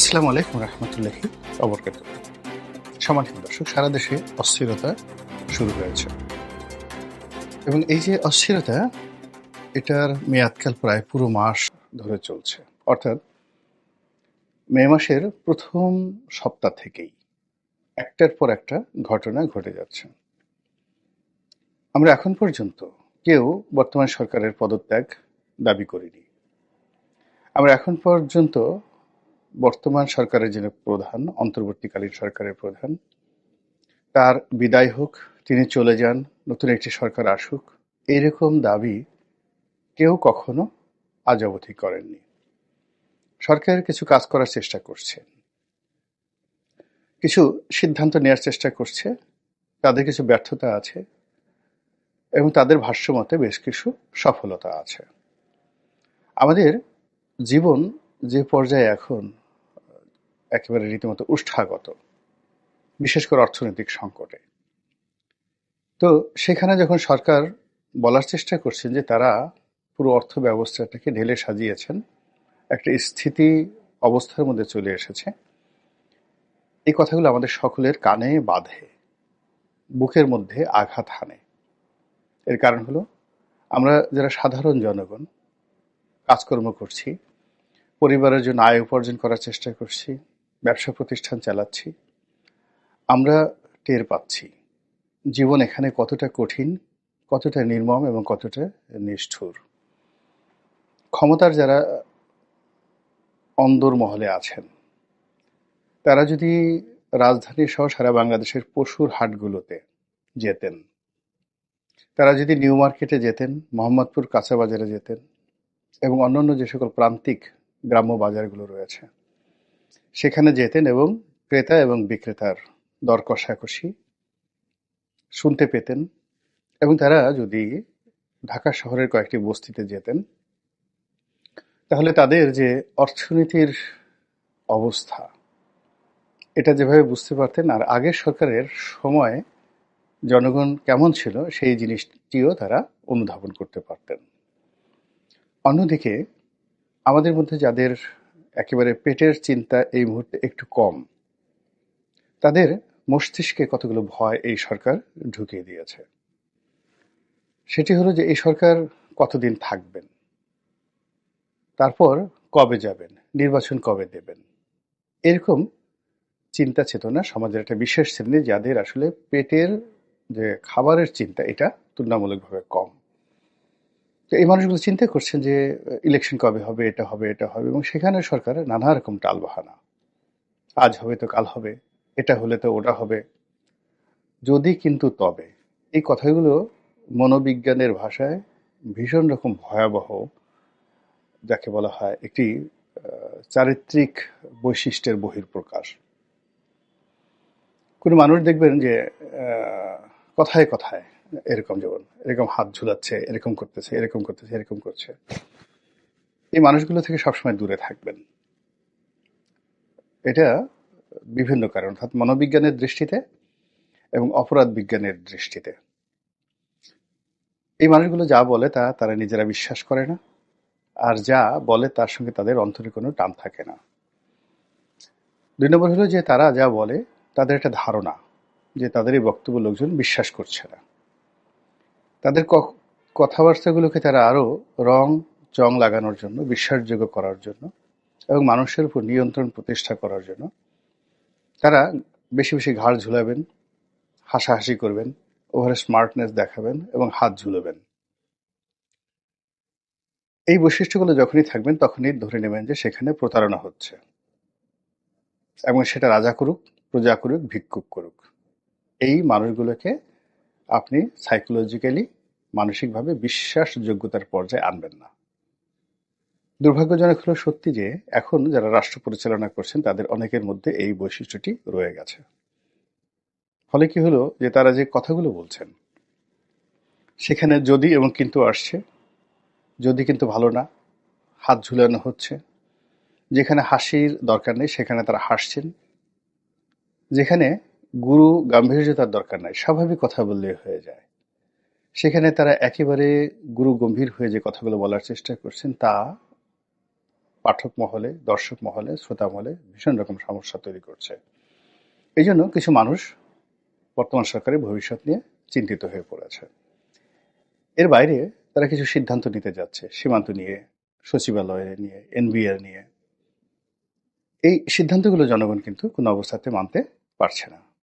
আসসালামু আলাইকুম রহমতুল্লাহি অবরকাত সম্মানিত দর্শক, সারা দেশে অস্থিরতা শুরু হয়েছে। এবং এই যে অস্থিরতা, এটার মেয়াদকাল প্রায় পুরো মাস ধরে চলছে। অর্থাৎ মে মাসের প্রথম সপ্তাহ থেকেই একটার পর একটা ঘটনা ঘটে যাচ্ছে। আমরা এখন পর্যন্ত কেউ বর্তমান সরকারের পদত্যাগ দাবি করিনি। আমরা এখন পর্যন্ত বর্তমান সরকারের যিনি প্রধান, অন্তর্বর্তীকালীন সরকারের প্রধান, তার বিদায় হোক, তিনি চলে যান, নতুন একটি সরকার আসুক, এরকম দাবি কেউ কখনো আজ অবধি করেননি। সরকার কিছু কাজ করার চেষ্টা করছে। কিছু সিদ্ধান্ত নেওয়ার চেষ্টা করছে, তাদের কিছু ব্যর্থতা আছে, এবং তাদের ভাষ্য মতে বেশ কিছু সফলতা আছে। আমাদের জীবন যে পর্যায়ে এখন একেবারে রীতিমতো উষ্ঠাগত, বিশেষ করে অর্থনৈতিক সংকটে। তো সেখানে যখন সরকার বলার চেষ্টা করছেন যে তারা পুরো অর্থ ব্যবস্থাটাকে ঢেলে সাজিয়েছেন, একটা স্থিতি অবস্থার মধ্যে চলে এসেছে। এই কথাগুলো আমাদের সকলের কানে বাঁধে, বুকের মধ্যে আঘাত হানে। এর কারণ হলো, আমরা যারা সাধারণ জনগণ, কাজকর্ম করছি, পরিবারের জন্য আয় উপার্জন করার চেষ্টা করছি ব্যবসা প্রতিষ্ঠান চালাচ্ছি, আমরা টের পাচ্ছি জীবন এখানে কতটা কঠিন, কতটা নির্মম এবং কতটা নিষ্ঠুর। ক্ষমতার যারা অন্দর মহলে আছেন, তারা যদি রাজধানী সহ সারা বাংলাদেশের পশুর হাটগুলোতে যেতেন, তারা যদি নিউ মার্কেটে যেতেন, মোহাম্মদপুর কাঁচা বাজারে যেতেন এবং অন্যান্য যে সকল প্রান্তিক গ্রাম্য বাজারগুলো রয়েছে সেখানে যেতেন এবং ক্রেতা এবং বিক্রেতার দর কষাকষি শুনতে পেতেন এবং তারা যদি ঢাকা শহরের কয়েকটি বস্তিতে যেতেন, তাহলে তাদের যে অর্থনীতির অবস্থা, এটা যেভাবে বুঝতে পারতেন আর আগের সরকারের সময় জনগণ কেমন ছিল, সেই জিনিসটিও তারা অনুধাবন করতে পারতেন। অন্যদিকে আমাদের মধ্যে যাদের একেবারে পেটের চিন্তা এই মুহূর্তে একটু কম। তাদের মস্তিষ্কে কতগুলো ভয় এই সরকার ঢুকিয়ে দিয়েছে। সেটি হলো যে এই সরকার কতদিন থাকবেন? তারপর কবে যাবেন? নির্বাচন কবে দেবেন? এরকম চিন্তা চেতনা সমাজের একটা বিশেষ শ্রেণি, যাদের আসলে পেটের যে খাবারের চিন্তা, এটা তুলনামূলকভাবে কম। তো এই মানুষগুলো চিন্তা করছেন যে ইলেকশন কবে হবে, এটা হবে এটা হবে, এবং সেখানে সরকার নানা রকম টালবাহানা। আজ হবে তো কাল হবে, এটা হলে তো ওটা হবে। যদি কিন্তু তবে, এই কথাগুলো মনোবিজ্ঞানের ভাষায় ভীষণ রকম ভয়াবহ, যাকে বলা হয় একটি চারিত্রিক বৈশিষ্ট্যের বহির্প্রকাশ কোনো মানুষ দেখবেন যে কথায় কথায় এরকম যেমন এরকম হাত ঝুলাচ্ছে, এরকম করতেছে এরকম করতেছে, এরকম করছে। এই মানুষগুলো থেকে সবসময় দূরে থাকবেন। এটা বিভিন্ন কারণ, অর্থাৎ মনোবিজ্ঞানের দৃষ্টিতে এবং অপরাধ বিজ্ঞানের দৃষ্টিতে। এই মানুষগুলো যা বলে তা তারা নিজেরা বিশ্বাস করে না, আর যা বলে তার সঙ্গে তাদের অন্তরে কোনো টান থাকে না। দুই নম্বর হলো যে তারা যা বলে তাদের একটা ধারণা, যে তাদের এই বক্তব্য লোকজন বিশ্বাস করছে না। তাদের কথাবার্তাগুলোকে তারা আরও রং, চং লাগানোর জন্য, বিশ্বাসযোগ্য করার জন্য এবং মানুষের উপর নিয়ন্ত্রণ প্রতিষ্ঠা করার জন্য তারা বেশি বেশি ঘাড় ঝুলাবেন, হাসাহাসি করবেন, ওভারে স্মার্টনেস দেখাবেন এবং হাত ঝুলবেন। এই বৈশিষ্ট্যগুলো যখনই থাকবেন, তখনই ধরে নেবেন যে সেখানে প্রতারণা হচ্ছে। এবং সেটা রাজা করুক, প্রজা করুক, ভিক্ষুক করুক। এই মানুষগুলোকে আপনি সাইকোলজিক্যালি মানসিকভাবে বিশ্বাসযোগ্যতার পর্যায়ে আনবেন না। দুর্ভাগ্যজনক হলো সত্যি যে, এখন যারা রাষ্ট্র পরিচালনা করছেন, তাদের অনেকের মধ্যে এই বৈশিষ্ট্যটি রয়ে গেছে। ফলে কি হলো যে, তারা যে কথাগুলো বলছেন, সেখানে যদি এবং কিন্তু আসছে, যদি কিন্তু ভালো না, হাত ঝুলানো হচ্ছে, যেখানে হাসির দরকার নেই, সেখানে তারা হাসছেন, যেখানে গুরু গাম্ভীর্যতার দরকার নাই, স্বাভাবিক কথা বললে হয়ে যায়। সেখানে তারা একেবারে গুরু গম্ভীর হয়ে যে কথাগুলো বলার চেষ্টা করছেন, তা পাঠক মহলে, দর্শক মহলে, শ্রোতা মহলে ভীষণ রকম সমস্যা তৈরি করছে। এই জন্য কিছু মানুষ বর্তমান সরকারের ভবিষ্যৎ নিয়ে চিন্তিত হয়ে পড়েছে। এর বাইরে তারা কিছু সিদ্ধান্ত নিতে যাচ্ছে, সীমান্ত নিয়ে, সচিবালয় নিয়ে, এনবিআর নিয়ে। এই সিদ্ধান্তগুলো জনগণ কিন্তু কোনো অবস্থাতে মানতে পারছে না।